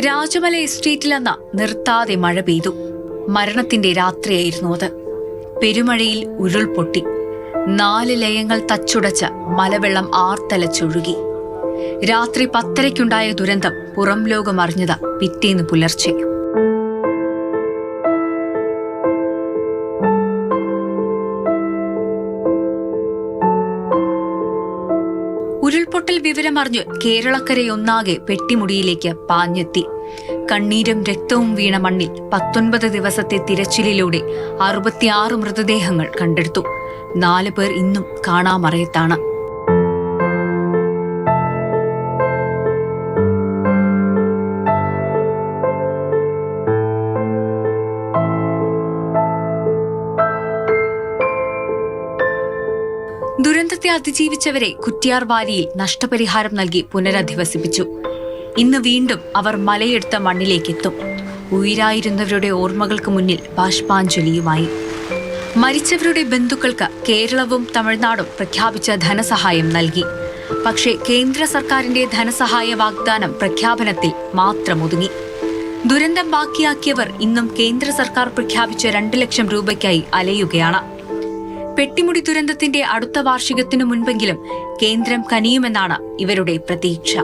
രാജമല എസ്റ്റേറ്റിലെന്ന നിർത്താതെ മഴ പെയ്തു. മരണത്തിന്റെ രാത്രിയായിരുന്നു അത്. പെരുമഴയിൽ ഉരുൾപൊട്ടി നാല് ലയങ്ങൾ തച്ചുടച്ച മലവെള്ളം ആർത്തലച്ചൊഴുകി. രാത്രി പത്തരയ്ക്കുണ്ടായ ദുരന്തം പുറം ലോകം അറിഞ്ഞത് പിറ്റേന്ന് പുലർച്ചെ. ഉരുൾപൊട്ടൽ വിവരമറിഞ്ഞ് കേരളക്കരയൊന്നാകെ പെട്ടിമുടിയിലേക്ക് പാഞ്ഞെത്തി. കണ്ണീരും രക്തവും വീണ മണ്ണിൽ പത്തൊൻപത് ദിവസത്തെ തിരച്ചിലിലൂടെ അറുപത്തിയാറ് മൃതദേഹങ്ങൾ കണ്ടെടുത്തു. നാല് പേർ ഇന്നും കാണാമറയത്താണ്. ദുരന്തത്തെ അതിജീവിച്ചവരെ കുറ്റിയാർ വാലിയിൽ നഷ്ടപരിഹാരം നൽകി പുനരധിവസിപ്പിച്ചു. ഇന്ന് വീണ്ടും അവർ മലയെടുത്ത മണ്ണിലേക്കെത്തും. ഉയരായിരുന്നവരുടെ ഓർമ്മകൾക്ക് മുന്നിൽ ബാഷ്പാഞ്ജലിയുമായി. മരിച്ചവരുടെ ബന്ധുക്കൾക്ക് കേരളവും തമിഴ്നാടും പ്രഖ്യാപിച്ച ധനസഹായം നൽകി. പക്ഷേ കേന്ദ്ര സർക്കാരിന്റെ ധനസഹായ വാഗ്ദാനം പ്രഖ്യാപനത്തിൽ മാത്രം ഒതുങ്ങി ദുരന്തം ബാക്കിയാക്കിയവർ ഇന്നും കേന്ദ്ര സർക്കാർ പ്രഖ്യാപിച്ച രണ്ട് ലക്ഷം രൂപയ്ക്കായി അലയുകയാണ്. പെട്ടിമുടി ദുരന്തത്തിന്റെ അടുത്ത വാർഷികത്തിനു മുൻപെങ്കിലും കേന്ദ്രം കനിയുമെന്നാണ് ഇവരുടെ പ്രതീക്ഷ.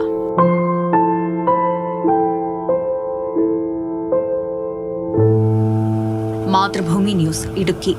മാതൃഭൂമി ന്യൂസ് ഇടുക്കി.